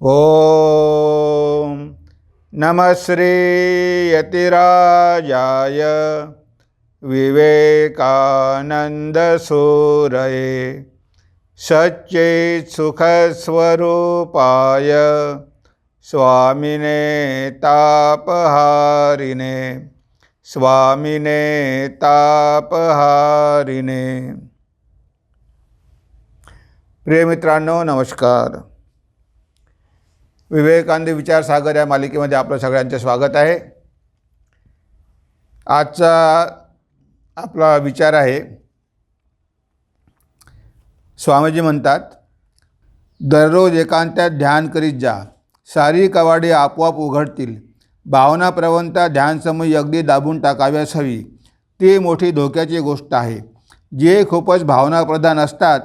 ॐ नमः श्रीयतिराजाय विवेकानन्दसूरये सच्चेत्सुखस्वरूपाय स्वामिने तापहारिणे स्वामिने तापहारिणे। प्रिय मित्रांनो नमस्कार। विवेकानंद विचार सागर या मालिकेमध्ये आपलं सगळ्यांचं स्वागत आहे. आजचा आपला विचार आहे स्वामीजी म्हणतात दररोज एकांतात ध्यान करीत जा. सारी कवाडी आपोआप उघडतील. भावना प्रवणता ध्यानसमयी अगदी दाबून टाकाव्यास हवी. ती मोठी धोक्याची गोष्ट आहे. जे खूपच भावनाप्रधान असतात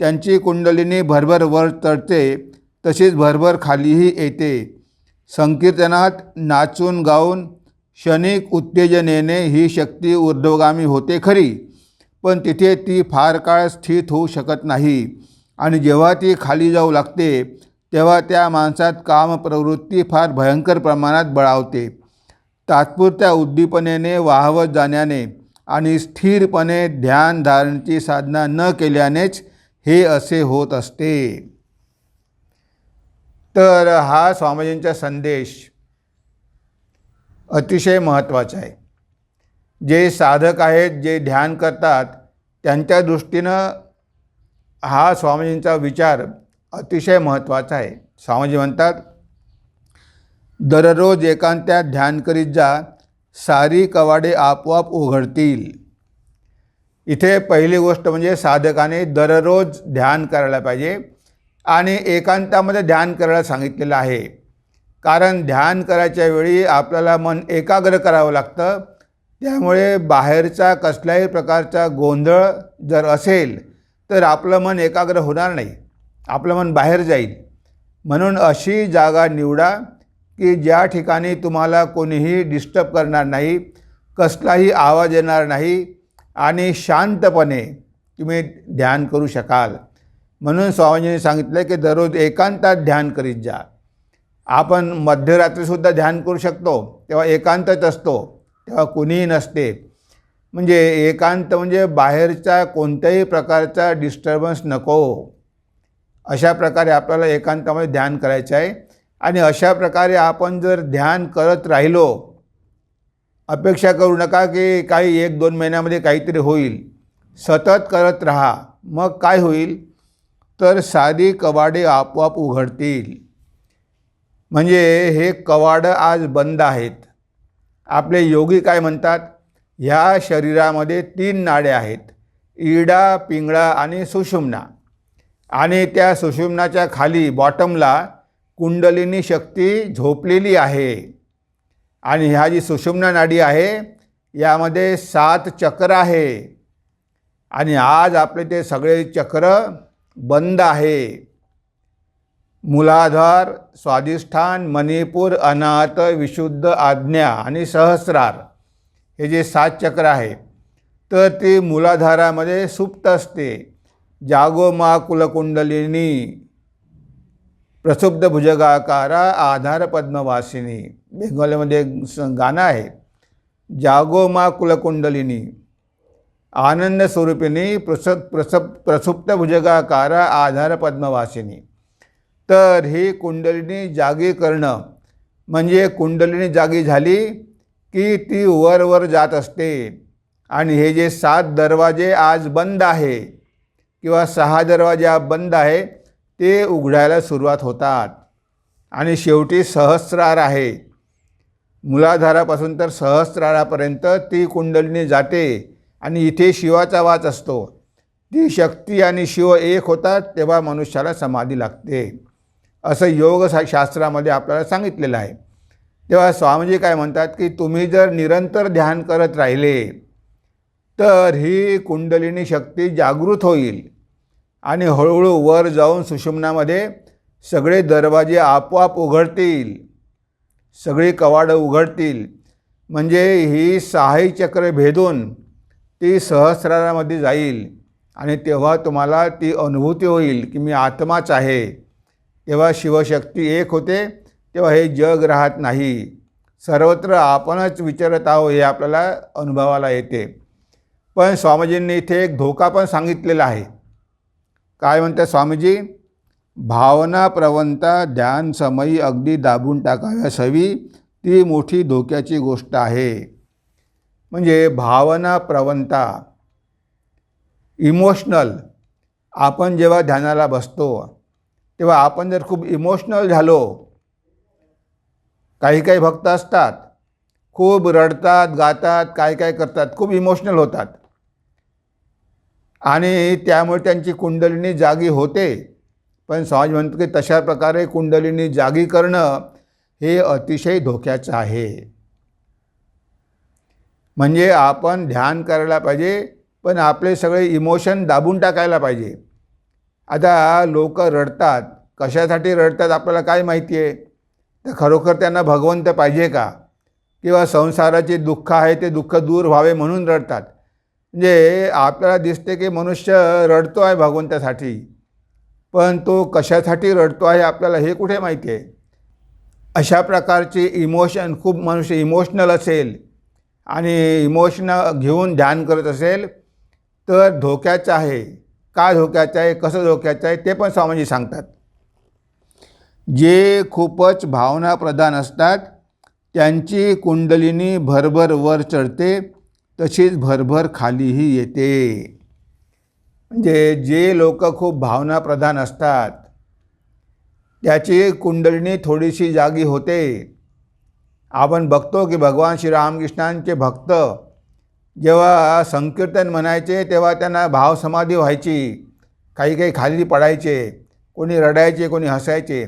त्यांची कुंडलिनी भरभर वर चढते. तशीच भरभर खालीही येते. संकीर्तनात नाचून गाऊन क्षणिक उत्तेजनेने ही शक्ती ऊर्ध्वगामी होते खरी पण तिथे ती फार काळ स्थित होऊ शकत नाही. आणि जेव्हा ती खाली जाऊ लागते तेव्हा त्या माणसात कामप्रवृत्ती फार भयंकर प्रमाणात बळावते. तात्पुरत्या उद्दीपनेने वाहवत जाण्याने आणि स्थिरपणे ध्यानधारणेची साधना न केल्यानेच हे असे होत असते. तर हा स्वामीजींचा संदेश अतिशय महत्त्वाचा आहे. जे साधक आहेत जे ध्यान करतात त्यांच्या दृष्टीनं हा स्वामीजींचा विचार अतिशय महत्त्वाचा आहे. स्वामीजी म्हणतात दररोज एकांत्यात ध्यान करीत जा सारी कवाडे आपोआप उघडतील. इथे पहिली गोष्ट म्हणजे साधकाने दररोज ध्यान करायला पाहिजे. आणि एकांतामध्ये ध्यान करायला सांगितलेलं आहे. कारण ध्यान करायच्या वेळी आपल्याला मन एकाग्र करावं लागतं. त्यामुळे बाहेरचा कसल्याही प्रकारचा गोंधळ जर असेल तर आपलं मन एकाग्र होणार नाही. आपलं मन बाहेर जाईल. म्हणून अशी जागा निवडा की ज्या ठिकाणी तुम्हाला कोणीही डिस्टर्ब करणार नाही कसलाही आवाज येणार नाही आणि शांतपणे तुम्ही ध्यान करू शकाल. म्हणून स्वामीजींनी सांगितलं की दररोज एकांतात ध्यान करीत जा. आपण मध्यरात्रीसुद्धा ध्यान करू शकतो तेव्हा एकांतच असतो तेव्हा कुणीही नसते. म्हणजे एकांत म्हणजे बाहेरचा कोणत्याही प्रकारचा डिस्टर्बन्स नको. अशा प्रकारे आपल्याला एकांतामध्ये ध्यान करायचं आहे. आणि अशा प्रकारे आपण जर ध्यान करत राहिलो अपेक्षा करू नका की काही एक दोन महिन्यामध्ये काहीतरी होईल. सतत करत राहा. मग काय होईल? तर साधी कवाडे आपोआप उघडतील. म्हणजे हे कवाडं आज बंद आहेत. आपले योगी काय म्हणतात? ह्या शरीरामध्ये तीन नाडे आहेत. इडा पिंगळा आणि सुषुम्ना. आणि त्या सुषुम्नाच्या खाली बॉटमला कुंडलिनी शक्ती झोपलेली आहे. आणि ह्या जी सुषुम्ना नाडी आहे यामध्ये सात चक्र आहे. आणि आज आपले ते सगळे चक्र बंद आहे. मूलाधार स्वाधिष्ठान मणिपूर अनाथ विशुद्ध आज्ञा आणि सहस्रार हे जे सात चक्र आहे तर ते मूलाधारामध्ये सुप्त असते. जागो मा कुलकुंडलिनी प्रसुब्ध भुजगाकारा आधार पद्मवासिनी. बेंगॉलीमध्ये स गाणं आहे जागो मा कुलकुंडलिनी. आनंद स्वरूपिणी प्रस प्रसप प्रसुप्त भुजगाकार आधार पद्मवासिनी. तर ही कुंडलिनी जागी करणं म्हणजे कुंडलिनी जागी झाली की ती वर वर जात असते. आणि हे जे सात दरवाजे आज बंद आहे किंवा सहा दरवाजे आज बंद आहे ते उघडायला सुरुवात होतात. आणि शेवटी सहस्रार आहे. मुलाधारापासून तर सहस्रारापर्यंत ती कुंडलिनी जाते. आणि इथे शिवाचा वाच असतो. ती शक्ती आणि शिव एक होतात तेव्हा मनुष्याला समाधी लागते. असं योग शास्त्रामध्ये आपल्याला सांगितलेलं आहे. तेव्हा स्वामीजी काय म्हणतात की तुम्ही जर निरंतर ध्यान करत राहिले तर ही कुंडलिनी शक्ती जागृत होईल. आणि हळूहळू वर जाऊन सुषुम्नामध्ये सगळे दरवाजे आपोआप उघडतील. सगळी कवाडं उघडतील. म्हणजे ही सहाही चक्र भेदून ती सहस्रारामध्ये जाईल आणि तेव्हा तुम्हाला ती अनुभूती होईल की मी आत्माच आहे. तेव्हा शिवशक्ती एक होते तेव्हा हे जग राहत नाही. सर्वत्र आपणच विचारत आहो हे आपल्याला अनुभवाला येते. पण स्वामीजींनी इथे एक धोका पण सांगितलेला आहे. काय म्हणतात स्वामीजी? भावना प्रवणता ध्यान समयी अगदी दाबून टाकाव्यास हवी ती मोठी धोक्याची गोष्ट आहे. म्हणजे भावना प्रवणता इमोशनल आपण जेव्हा ध्यानाला बसतो तेव्हा आपण जर खूप इमोशनल झालो काही काही भक्त असतात खूप रडतात गातात काय काय करतात खूप इमोशनल होतात. आणि त्यामुळे त्यांची कुंडलिनी जागी होते. पण समाज म्हणतो की तशा प्रकारे कुंडलिनी जागी करणं हे अतिशय धोक्याचं आहे. म्हणजे आपण ध्यान करायला पाहिजे पण आपले सगळे इमोशन दाबून टाकायला पाहिजे. आता लोक रडतात. कशासाठी रडतात आपल्याला काय माहिती आहे? तर खरोखर त्यांना भगवंत पाहिजे का? किंवा संसाराचे दुःख आहे ते दुःख दूर व्हावे म्हणून रडतात. म्हणजे आपल्याला दिसते की मनुष्य रडतो आहे भगवंतासाठी. पण तो कशासाठी रडतो आहे आपल्याला हे कुठे माहिती आहे? अशा प्रकारचे इमोशन खूप मनुष्य इमोशनल असेल. आणि इमोशन घेऊन ध्यान करत असेल तर धोक्याचं आहे. का धोक्याचं आहे? कसं धोक्याचं आहे? ते पण स्वामीजी सांगतात. जे खूपच भावनाप्रधान असतात त्यांची कुंडलिनी भरभर वर चढते तशीच भरभर खालीही येते. म्हणजे जे लोक खूप भावनाप्रधान असतात त्याची कुंडलिनी थोडीशी जागी होते आपण बघतो की भगवान श्रीरामकृष्णांचे भक्त जेव्हा संकीर्तन म्हणायचे तेव्हा त्यांना भावसमाधी व्हायची. काही काही खाली पडायचे कोणी रडायचे कोणी हसायचे.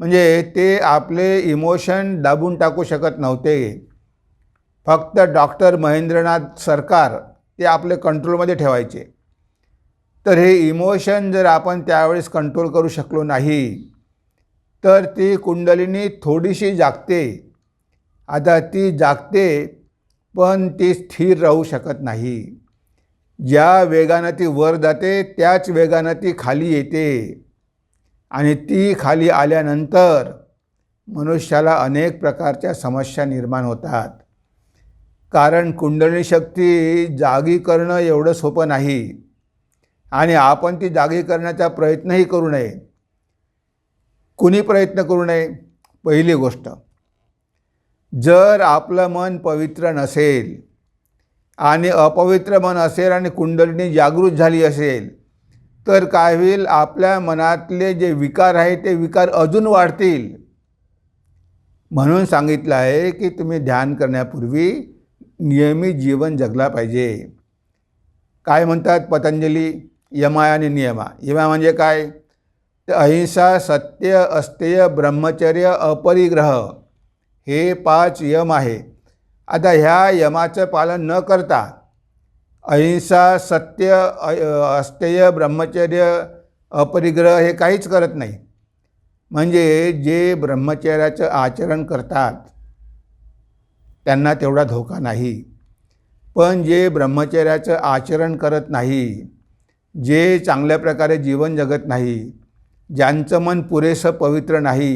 म्हणजे ते आपले इमोशन दाबून टाकू शकत नव्हते. फक्त डॉक्टर महेंद्रनाथ सरकार ते आपले कंट्रोलमध्ये ठेवायचे. तर हे इमोशन जर आपण त्यावेळेस कंट्रोल करू शकलो नाही तर ती कुंडलिनी थोडीशी जागते. आता ती जागते पण ती स्थिर राहू शकत नाही. ज्या वेगानं ती वर जाते त्याच वेगानं ती खाली येते. आणि ती खाली आल्यानंतर मनुष्याला अनेक प्रकारच्या समस्या निर्माण होतात. कारण कुंडली शक्ती जागी करणं एवढं सोपं नाही. आणि आपण ती जागी करण्याचा प्रयत्नही करू नये. कुणी प्रयत्न करू नये? पहिली गोष्ट. जर आपलं मन पवित्र नसेल आणि अपवित्र मन असेल आणि कुंडलिनी जागृत झाली असेल तर काय होईल? आपल्या मनातले जे विकार आहे ते विकार अजून वाढतील. म्हणून सांगितलं आहे की तुम्ही ध्यान करण्यापूर्वी नियमित जीवन जगला पाहिजे. काय म्हणतात पतंजली? यमा आणि नियमा. यमा म्हणजे काय? तर अहिंसा सत्य अस्तेय ब्रह्मचर्य अपरिग्रह. हे पाच यम आहे. आता ह्या यमाचं पालन न करता अहिंसा सत्य अस्तेय ब्रह्मचर्य अपरिग्रह हे काहीच करत नाही. म्हणजे जे ब्रह्मचर्याचं आचरण करतात त्यांना तेवढा धोका नाही. पण जे ब्रह्मचर्याचं आचरण करत नाही जे चांगल्या प्रकारे जीवन जगत नाही ज्यांचं मन पुरेसं पवित्र नाही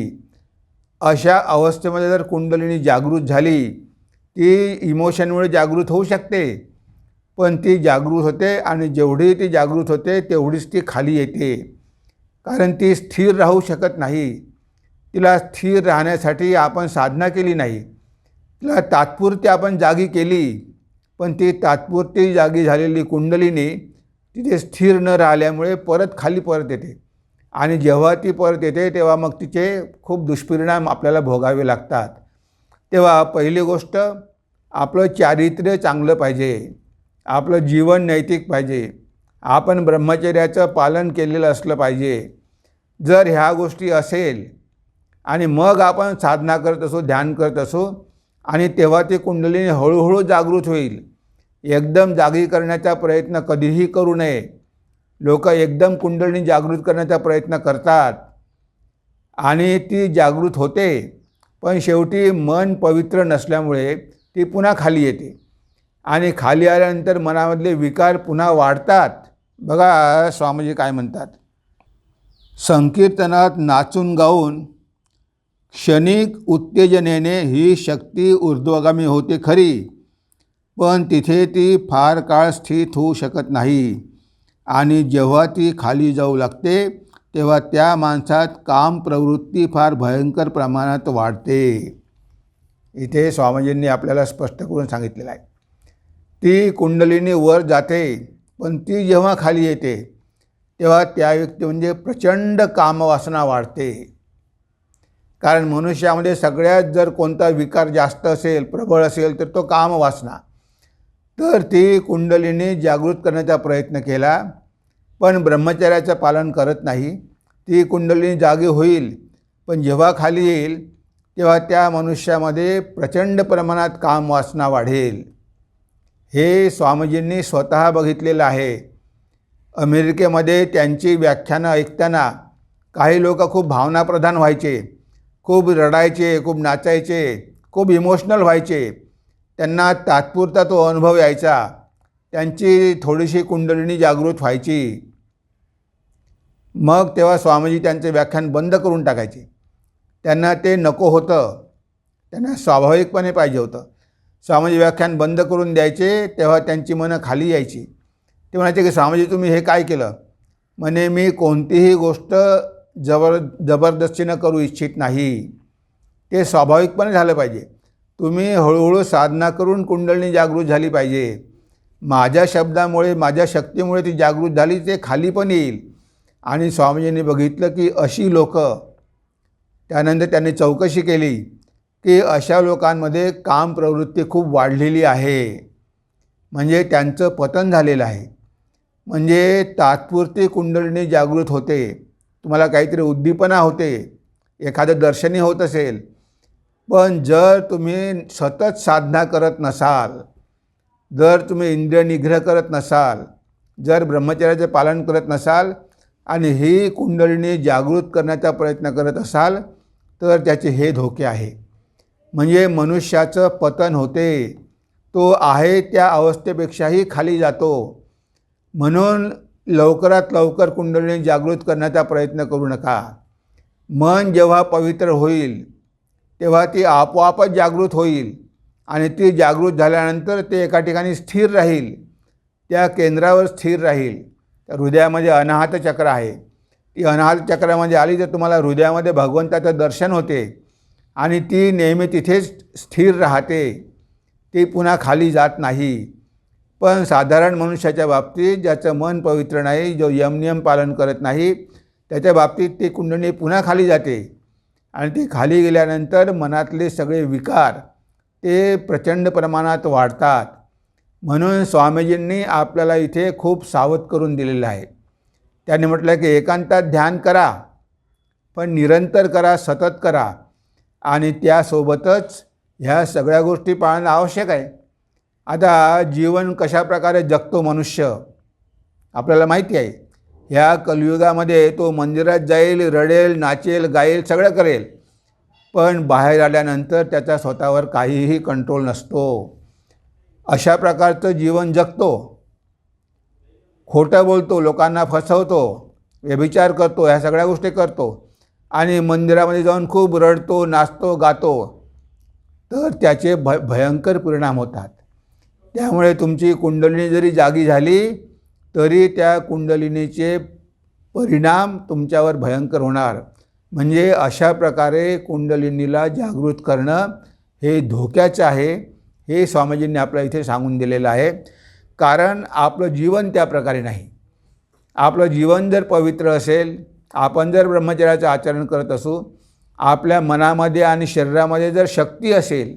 अशा अवस्थेमध्ये जर कुंडलिनी जागृत झाली ती इमोशनमुळे जागृत होऊ शकते. पण ती जागृत होते आणि जेवढी ती जागृत होते तेवढीच ती खाली येते. कारण ती स्थिर राहू शकत नाही. तिला स्थिर राहण्यासाठी आपण साधना केली नाही. तिला तात्पुरती आपण जागी केली पण ती तात्पुरती जागी झालेली कुंडलीने तिथे स्थिर न राहिल्यामुळे परत खाली परत येते. आणि जेव्हा ती परत येते तेव्हा मग तिचे खूप दुष्परिणाम आपल्याला भोगावे लागतात. तेव्हा पहिली गोष्ट आपलं चारित्र्य चांगलं पाहिजे. आपलं जीवन नैतिक पाहिजे. आपण ब्रह्मचर्याचं पालन केलेलं असलं पाहिजे. जर ह्या गोष्टी असेल आणि मग आपण साधना करत असो ध्यान करत असो आणि तेव्हा ते कुंडलीने हळूहळू जागृत होईल. एकदम जागी करण्याचा प्रयत्न कधीही करू नये. लोक एकदम कुंडलिनी जागृत करण्याचा प्रयत्न करतात. आणि ती जागृत होते पण शेवटी मन पवित्र नसल्यामुळे ती पुन्हा खाली येते. आणि खाली आल्यानंतर मनामधले विकार पुन्हा वाढतात. बघा स्वामीजी काय म्हणतात? संकीर्तनात नाचून गाऊन क्षणिक उत्तेजनेने ही शक्ती ऊर्ध्वगामी होते खरी पण तिथे ती फार काळ स्थित होऊ शकत नाही. आणि जेव्हा ती खाली जाऊ लागते तेव्हा त्या माणसात काम प्रवृत्ती फार भयंकर प्रमाणात वाढते. इथे स्वामीजींनी आपल्याला स्पष्ट करून सांगितलेलं आहे. ती कुंडलीने वर जाते पण ती जेव्हा खाली येते तेव्हा त्या व्यक्ती म्हणजे प्रचंड कामवासना वाढते. कारण मनुष्यामध्ये सगळ्यात जर कोणता विकार जास्त असेल प्रबळ असेल तर तो कामवासना. तर ती कुंडलीने जागृत करण्याचा प्रयत्न केला पण ब्रह्मचर्याचं पालन करत नाही. ती कुंडलिनी जागी होईल पण जेव्हा खाली येईल तेव्हा त्या मनुष्यामध्ये प्रचंड प्रमाणात काम वासना वाढेल. हे स्वामीजींनी स्वतः बघितलेलं आहे. अमेरिकेमध्ये त्यांची व्याख्यानं ऐकताना काही लोक खूप भावनाप्रधान व्हायचे खूप रडायचे खूप नाचायचे खूप इमोशनल व्हायचे. त्यांना तात्पुरता तो अनुभव यायचा. त्यांची थोडीशी कुंडलिनी जागृत व्हायची. मग तेव्हा स्वामीजी त्यांचे व्याख्यान बंद करून टाकायचे. त्यांना ते नको होतं. त्यांना स्वाभाविकपणे पाहिजे होतं. स्वामीजी व्याख्यान बंद करून द्यायचे तेव्हा त्यांची मनं खाली यायची. ते म्हणायचे की स्वामीजी तुम्ही हे काय केलं? म्हणे मी कोणतीही गोष्ट जबर जबरदस्तीनं करू इच्छित नाही. ते स्वाभाविकपणे झालं पाहिजे. तुम्ही हळूहळू साधना करून कुंडलनी जागृत झाली पाहिजे. माझ्या शब्दामुळे माझ्या शक्तीमुळे ती जागृत झाली ते खाली पण येईल. आणि स्वामीजींनी बघितलं की अशी लोक त्यानंतर त्यांनी चौकशी केली की अशा लोकांमध्ये काम प्रवृत्ती खूप वाढलेली आहे. म्हणजे त्यांचं पतन झालेलं आहे. म्हणजे तात्पुरती कुंडलिनी जागृत होते. तुम्हाला काहीतरी उद्दीपना होते. एखादं दर्शनी होत असेल पण जर तुम्ही सतत साधना करत नसाल जर तुम्ही इंद्रियनिग्रह करत नसाल जर ब्रह्मचर्याचे पालन करत नसाल आणि ही कुंडलिनी जागृत करण्याचा प्रयत्न करत असाल तर त्याचे हे धोके आहे. म्हणजे मनुष्याचं पतन होते तो आहे त्या अवस्थेपेक्षाही खाली जातो. म्हणून लवकरात लवकर कुंडलिनी जागृत करण्याचा प्रयत्न करू नका. मन जेव्हा पवित्र होईल तेव्हा ती आपोआपच जागृत होईल आणि ती जागृत झाल्यानंतर ते एका ठिकाणी स्थिर राहील. त्या केंद्रावर स्थिर राहील. त्या हृदयामध्ये अनाहत चक्र आहे. ती अनाहत चक्रामध्ये आली तर तुम्हाला हृदयामध्ये भगवंताचं दर्शन होते आणि ती नेहमी तिथेच स्थिर राहते. ती पुन्हा खाली जात नाही. पण साधारण मनुष्याच्या बाबतीत ज्याचं मन पवित्र नाही जो यमनियम पालन करत नाही त्याच्या बाबतीत ती कुंडली पुन्हा खाली जाते. आणि ते खाली गेल्यानंतर मनातले सगळे विकार ते प्रचंड प्रमाणात वाढतात. म्हणून स्वामीजींनी आपल्याला इथे खूप सावध करून दिलेलं आहे. त्यांनी म्हटलं की एकांतात ध्यान करा पण निरंतर करा सतत करा आणि त्यासोबतच ह्या सगळ्या गोष्टी पाळणं आवश्यक आहे. आता जीवन कशा प्रकारे जगतो मनुष्य आपल्याला माहिती आहे. ह्या कलयुगामध्ये तो मंदिरात जाईल रडेल नाचेल गाईल सगळं करेल. पण बाहेर आल्यानंतर त्याचा स्वतःवर काहीही कंट्रोल नसतो. अशा प्रकारचं जीवन जगतो. खोटं बोलतो लोकांना फसवतो व्यभिचार करतो ह्या सगळ्या गोष्टी करतो. आणि मंदिरामध्ये जाऊन खूप रडतो नाचतो गातो. तर त्याचे भ भयंकर परिणाम होतात. त्यामुळे तुमची कुंडलिनी जरी जागी झाली तरी त्या कुंडलिनीचे परिणाम तुमच्यावर भयंकर होणार. म्हणजे अशा प्रकारे कुंडलिनीला जागृत करणं हे धोक्याचं आहे हे स्वामीजींनी आपल्या इथे सांगून दिलेलं आहे. कारण आपलं जीवन त्या प्रकारे नाही. आपलं जीवन जर पवित्र असेल आपण जर ब्रह्मचर्याचं आचरण करत असू आपल्या मनामध्ये आणि शरीरामध्ये जर शक्ती असेल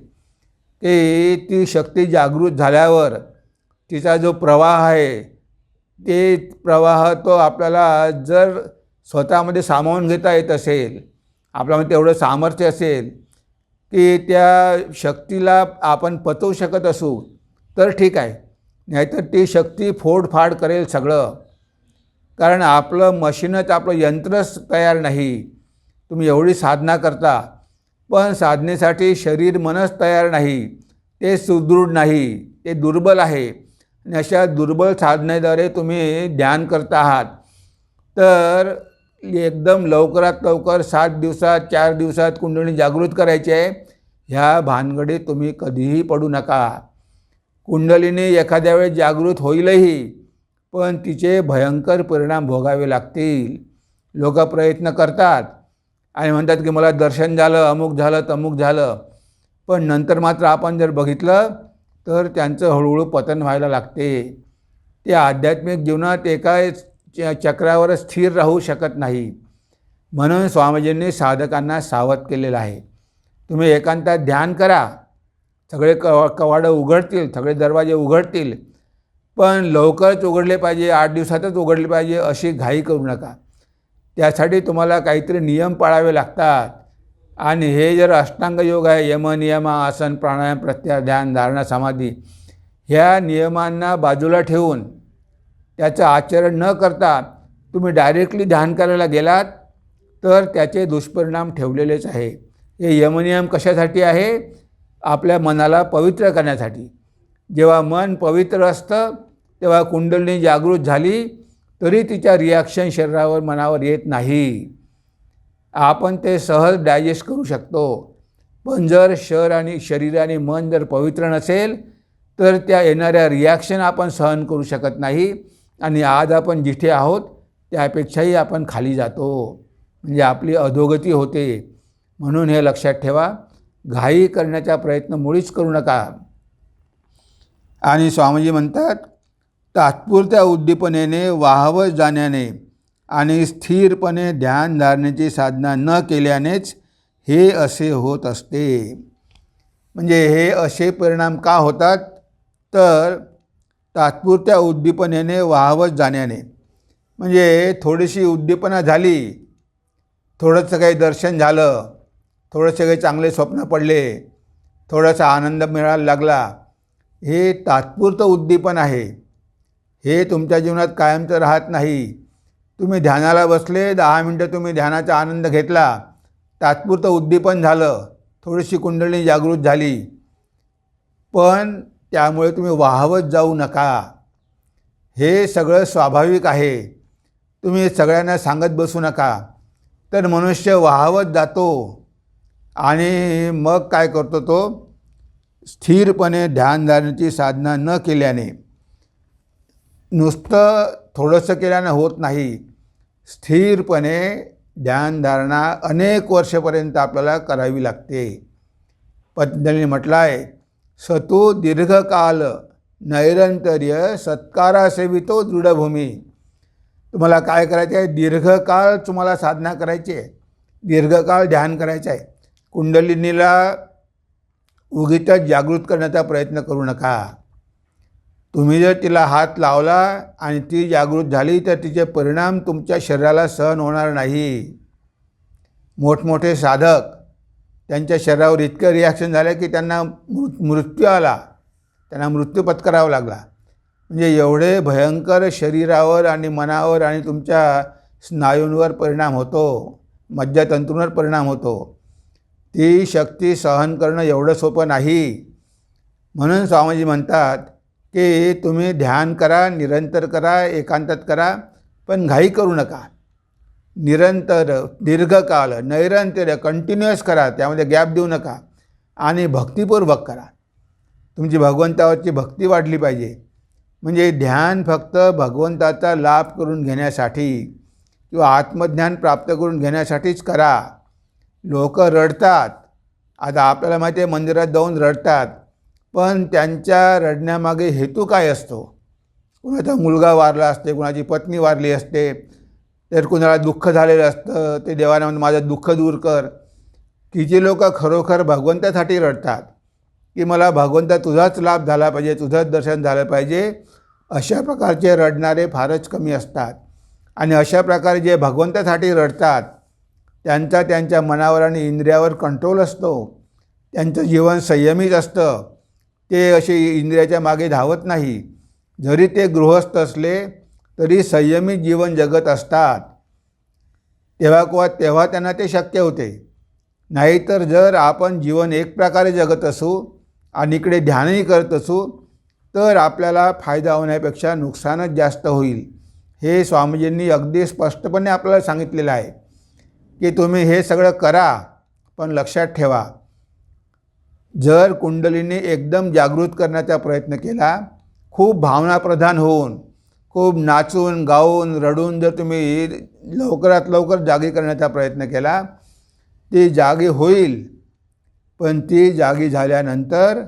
ते ती शक्ती जागृत झाल्यावर तिचा जो प्रवाह आहे ते प्रवाह तो आपल्याला जर स्वतःमध्ये सामावून घेता येत असेल आपल्यामध्ये तेवढं सामर्थ्य असेल की त्या शक्तीला आपण पचवू शकत असू तर ठीक आहे. नाहीतर ती शक्ती फोडफाड करेल सगळं. कारण आपलं मशीनच आपलं यंत्रच तयार नाही. तुम्ही एवढी साधना करता पण साधनेसाठी शरीर मनच तयार नाही. ते सुदृढ नाही ते दुर्बल आहे. अशा दुर्बल साधनेद्वारे तुम्ही ध्यान करता आहात. तर एकदम लवकरात लवकर सात दिवसात चार दिवसात कुंडली जागृत करायची आहे. ह्या भानगडीत तुम्ही कधीही पडू नका. कुंडलीने एखाद्या वेळेस जागृत होईलही पण तिचे भयंकर परिणाम भोगावे लागतील. लोक प्रयत्न करतात. आणि म्हणतात की मला दर्शन झालं अमुक झालं तमुक झालं. पण नंतर मात्र आपण जर बघितलं तर त्यांचं हळूहळू पतन व्हायला लागते. ते आध्यात्मिक जीवनात एका च- चक्रावर स्थिर राहू शकत नाही. म्हणून स्वामीजींनी साधकांना सावध केलेलं आहे. तुम्ही एकांतात ध्यान करा. सगळे कव कवाडं उघडतील सगळे दरवाजे उघडतील. पण लवकरच उघडले पाहिजे आठ दिवसातच उघडले पाहिजे अशी घाई करू नका. त्यासाठी तुम्हाला काहीतरी नियम पाळावे लागतात. आणि हे जर अष्टांग योग आहे यम नियम आसन प्राणायाम प्रत्याहार ध्यान धारणा समाधी ह्या नियमांना बाजूला ठेवून त्याचं आचरण न करता तुम्ही डायरेक्टली ध्यान करायला गेलात तर त्याचे दुष्परिणाम ठेवलेलेच आहे. हे यमनियम कशासाठी आहे? आपल्या मनाला पवित्र करण्यासाठी. जेव्हा मन पवित्र असतं तेव्हा कुंडलिनी जागृत झाली तरी तिच्या रिॲक्शन शरीरावर मनावर येत नाही. आपण ते सहज डायजेस्ट करू शकतो. पण जर शर आणि शरीर आणि मन जर पवित्र नसेल तर त्या येणाऱ्या रिॲक्शन आपण सहन करू शकत नाही आणि आज आपण जिथे आहोत त्यापेक्षाही आपण खाली जातो. म्हणजे आपली अधोगती होते. म्हणून हे लक्षात ठेवा. घाई करण्याचा प्रयत्न मुळीच करू नका. आणि स्वामीजी म्हणतात तात्पुरत्या उद्दीपनेने वाहवत जाण्याने आणि स्थिरपणे ध्यान साधना न केल्यानेच हे असे होत असते. म्हणजे हे असे परिणाम का होतात? तर तात्पुरत्या उद्दीपनेने वाहवत जाण्याने. म्हणजे थोडीशी उद्दीपना झाली थोडंसं काही दर्शन झालं थोडंसं काही चांगले स्वप्न पडले थोडासा आनंद मिळायला लागला हे तात्पुरतं उद्दीपन आहे. हे तुमच्या जीवनात कायमचं राहत नाही. तुम्ही ध्यानाला बसले दहा मिनटं तुम्ही ध्यानाचा आनंद घेतला. तात्पुरतं उद्दीपन झालं. थोडीशी कुंडली जागृत झाली. पण त्यामुळे तुम्ही वाहवत जाऊ नका. हे सगळं स्वाभाविक आहे. तुम्ही सगळ्यांना सांगत बसू नका. तर मनुष्य वाहवत जातो. आणि मग काय करतो तो? स्थिरपणे ध्यान धारण्याची साधना न केल्याने. नुसतं थोडंसं केल्यानं होत नाही. स्थिरपणे ध्यानधारणा अनेक वर्षपर्यंत आपल्याला करावी लागते. पतंजलीने म्हटलं आहे सतो दीर्घकाल नैरंतर्य सत्कारासेवितो दृढभूमी. तुम्हाला काय करायचं आहे? दीर्घकाळ तुम्हाला साधना करायची आहे. दीर्घकाळ ध्यान करायचं आहे. कुंडलिनीला उगीच जागृत करण्याचा प्रयत्न करू नका. तुम्ही जर तिला हात लावला आणि ती जागृत झाली तर तिचे परिणाम तुमच्या शरीराला सहन होणार नाही. मोठमोठे साधक त्यांच्या शरीरावर इतकं रिॲक्शन झालं की त्यांना मृ मृत्यू आला. त्यांना मृत्यू पत्करावा लागला. म्हणजे एवढे भयंकर शरीरावर आणि मनावर आणि तुमच्या स्नायूंवर परिणाम होतो. मज्जातंतूंवर परिणाम होतो. ती शक्ती सहन करणं एवढं सोपं नाही. म्हणून स्वामीजी म्हणतात की तुम्ही ध्यान करा निरंतर करा एकांतात करा पण घाई करू नका. निरंतर दीर्घकाल नैरंतर कंटिन्युअस करा त्यामध्ये गॅप देऊ नका आणि भक्तिपूर्वक करा. तुमची भगवंतावरची भक्ती वाढली पाहिजे. म्हणजे ध्यान फक्त भगवंताचा लाभ करून घेण्यासाठी किंवा आत्मज्ञान प्राप्त करून घेण्यासाठीच करा. लोक रडतात. आता आपल्याला माहिती आहे मंदिरात जाऊन रडतात. पण त्यांच्या रडण्यामागे हेतू काय असतो? कुणाचा मुलगा वारला असते कुणाची पत्नी वारली असते तर कुणाला दुःख झालेलं असतं ते देवाना म्हणून माझं दुःख दूर कर. तिची लोक खरोखर भगवंतासाठी रडतात की मला भगवंता तुझाच लाभ झाला पाहिजे तुझंच दर्शन झालं पाहिजे अशा प्रकारचे रडणारे फारच कमी असतात. आणि अशा प्रकारे जे भगवंतासाठी रडतात त्यांचा त्यांच्या मनावर आणि इंद्रियावर कंट्रोल असतो. त्यांचं जीवन संयमित असतं. ते असे इंद्रियाच्या मागे धावत नाही. जरी ते गृहस्थ असले तरी संयमित जीवन जगत असतात. तेव्हा किंवा तेव्हा त्यांना ते शक्य होते. नाहीतर जर आपण जीवन एक प्रकारे जगत असू आणि इकडे ध्यानही करत असू तर आपल्याला फायदा होण्यापेक्षा नुकसानच जास्त होईल. हे स्वामीजींनी अगदी स्पष्टपणे आपल्याला सांगितलेलं आहे की तुम्ही हे सगळं करा पण लक्षात ठेवा. जर कुंडलीने एकदम जागृत करण्याचा प्रयत्न केला खूप भावनाप्रधान होऊन खूप नाचून गाऊन रडून जर तुम्ही लवकरात लवकर जागी करण्याचा प्रयत्न केला ती जागी होईल. पण ती जागी झाल्यानंतर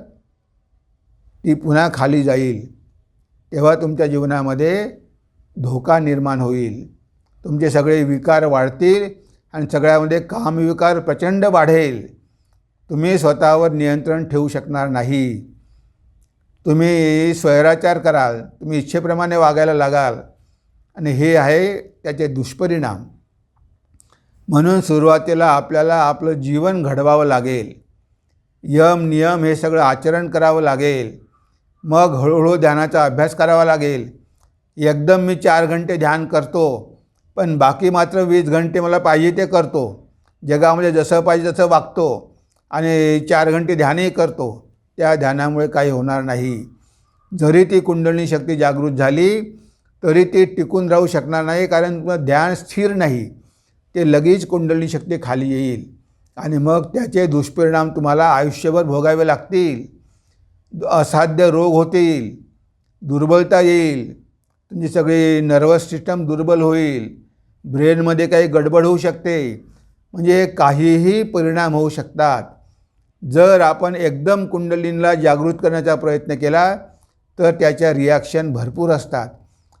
ती पुन्हा खाली जाईल. तेव्हा तुमच्या जीवनामध्ये धोका निर्माण होईल. तुमचे सगळे विकार वाढतील आणि सगळ्यामध्ये कामविकार प्रचंड वाढेल. तुम्ही स्वतःवर नियंत्रण ठेवू शकणार नाही. तुम्ही स्वैराचार कराल तुम्ही इच्छेप्रमाणे वागायला लागाल. आणि हे आहे त्याचे दुष्परिणाम. म्हणून सुरुवातीला आपल्याला आपलं जीवन घडवावं लागेल. यम नियम हे सगळं आचरण करावं लागेल. मग हळूहळू ध्यानाचा अभ्यास करावा लागेल. एकदम मी चार घंटे ध्यान करतो पण बाकी मात्र वीस घंटे मला पाहिजे ते करतो. जगामध्ये जसं पाहिजे तसं वागतो. आणि चार घंटे ध्यानही करतो त्या ध्यानामुळे काही होणार नाही. जरी ती कुंडलिनी शक्ती जागृत झाली तरी ती टिकून राहू शकणार नाही कारण ध्यान स्थिर नाही. ते लगेच कुंडलिनी शक्ती खाली येईल आणि मग त्याचे दुष्परिणाम तुम्हाला आयुष्यभर भोगावे लागतील. असाध्य रोग होतील दुर्बलता येईल तुमची सगळी नर्वस सिस्टम दुर्बल होईल ब्रेनमध्ये काही गडबड होऊ शकते म्हणजे काहीही परिणाम होऊ शकतात. जर आपण एकदम कुंडलींना जागृत करण्याचा प्रयत्न केला तर त्याच्या रिॲक्शन भरपूर असतात.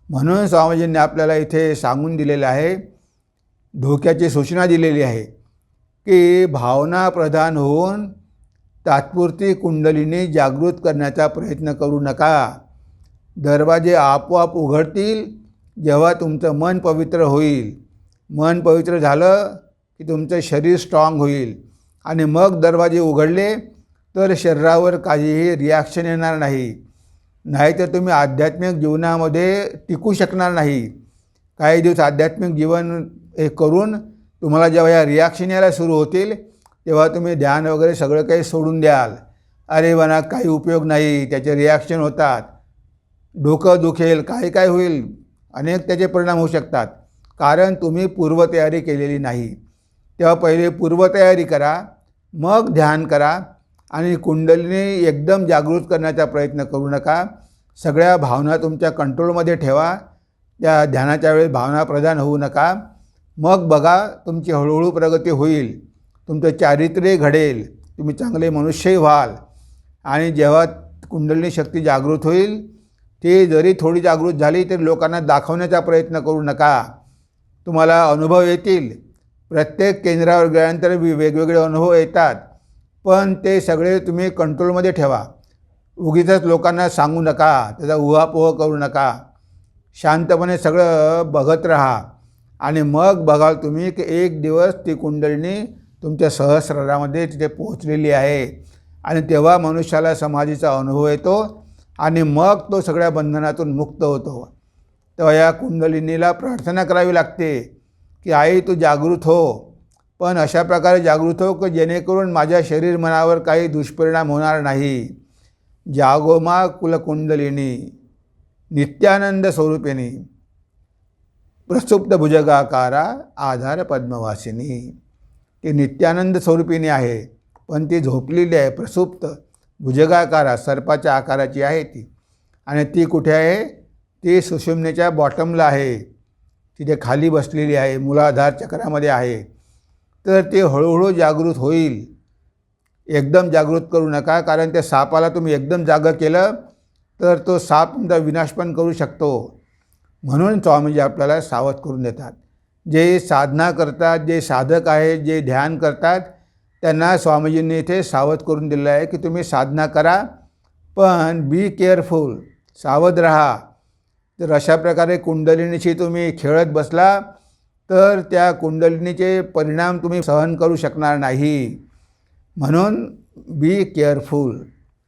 म्हणून स्वामीजींनी आपल्याला इथे सांगून दिलेलं आहे धोक्याची सूचना दिलेली आहे की भावना प्रधान होऊन तात्पुरती कुंडलीने जागृत करण्याचा प्रयत्न करू नका. दरवाजे आपोआप उघडतील जेव्हा तुमचं मन पवित्र होईल. मन पवित्र झालं की तुमचं शरीर स्ट्रॉंग होईल. आणि मग दरवाजे उघडले तर शरीरावर काहीही रिॲक्शन येणार नाही. नाहीतर तुम्ही आध्यात्मिक जीवनामध्ये टिकू शकणार नाही. काही दिवस आध्यात्मिक जीवन हे करून तुम्हाला जेव्हा या रिॲक्शन यायला सुरू होतील तेव्हा तुम्ही ध्यान वगैरे सगळं काही सोडून द्याल. अरे म्हणा काही उपयोग नाही त्याचे रिॲक्शन होतात. डोकं दुखेल काय काय होईल. अनेक त्याचे परिणाम होऊ शकतात. कारण तुम्ही पूर्वतयारी केलेली नाही. तेव्हा पहिले पूर्वतयारी करा मग ध्यान करा आणि कुंडलीने एकदम जागृत करण्याचा प्रयत्न करू नका. सगळ्या भावना तुमच्या कंट्रोलमध्ये ठेवा. त्या ध्यानाच्या वेळेस भावना प्रधान होऊ नका. मग बघा तुमची हळूहळू प्रगती होईल. तुमचं चारित्र्य घडेल. तुम्ही चांगले मनुष्यही व्हाल. आणि जेव्हा कुंडलिनी शक्ती जागृत होईल ती जरी थोडी जागृत झाली तरी लोकांना दाखवण्याचा प्रयत्न करू नका. तुम्हाला अनुभव येतील. प्रत्येक केंद्रावर गेल्यानंतर वि वेगवेगळे अनुभव येतात. पण ते सगळे तुम्ही कंट्रोलमध्ये ठेवा. उगीच लोकांना सांगू नका. त्याचा उहापोह करू नका. शांतपणे सगळं बघत राहा. आणि मग बघाल तुम्ही की एक दिवस ती कुंडलिनी तुमच्या सहस्रारामध्ये तिथे पोहोचलेली आहे. आणि तेव्हा मनुष्याला समाधीचा अनुभव येतो आणि मग तो सगळ्या बंधनातून मुक्त होतो. तेव्हा या कुंडलिनीला प्रार्थना करावी लागते. की आई तू जागृत हो. पण अशा प्रकारे जागृत हो की जेणेकरून माझ्या शरीर मनावर काही दुष्परिणाम होणार नाही. जागोमा कुलकुंडलिनी नित्यानंद स्वरूपिणी प्रसुप्त भुजगाकारा आधार पद्मवासिनी. ती नित्यानंद स्वरूपिणी आहे पण ती झोपलेली आहे प्रसुप्त भुजगाकारा सर्पाच्या आकाराची आहे ती. आणि ती कुठे आहे? ती सुषुम्नेच्या बॉटमला आहे. तिथे खाली बसलेली आहे मुलाधार चक्रामध्ये आहे. तर ते हळूहळू जागृत होईल. एकदम जागृत करू नका कारण त्या सापाला तुम्ही एकदम जागं केलं तर तो साप तुमचा विनाश पण करू शकतो. म्हणून स्वामीजी आपल्याला सावध करून देतात. जे साधना करतात जे साधक आहेत जे ध्यान करतात त्यांना स्वामीजींनी इथे सावध करून दिलं आहे की तुम्ही साधना करा पण बी केअरफुल सावध रहा. जर अशा प्रकारे कुंडलिनीशी तुम्ही खेळत बसला तर त्या कुंडलिनीचे परिणाम तुम्ही सहन करू शकणार नाही. म्हणून बी केअरफुल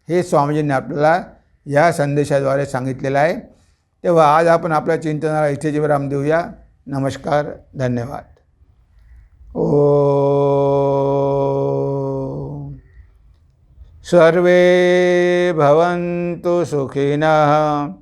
हे स्वामीजींनी आपल्याला या संदेशाद्वारे सांगितलेलं आहे. तेव्हा आज आपण आपल्या चिंतनाला इथे विराम देऊया. नमस्कार धन्यवाद. ओ सर्वे भवन्तु सुखिनः।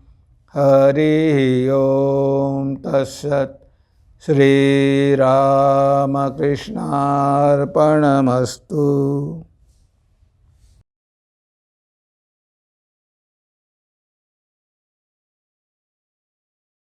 हरिः ॐ तत्सत् श्रीरामकृष्णार्पणमस्तु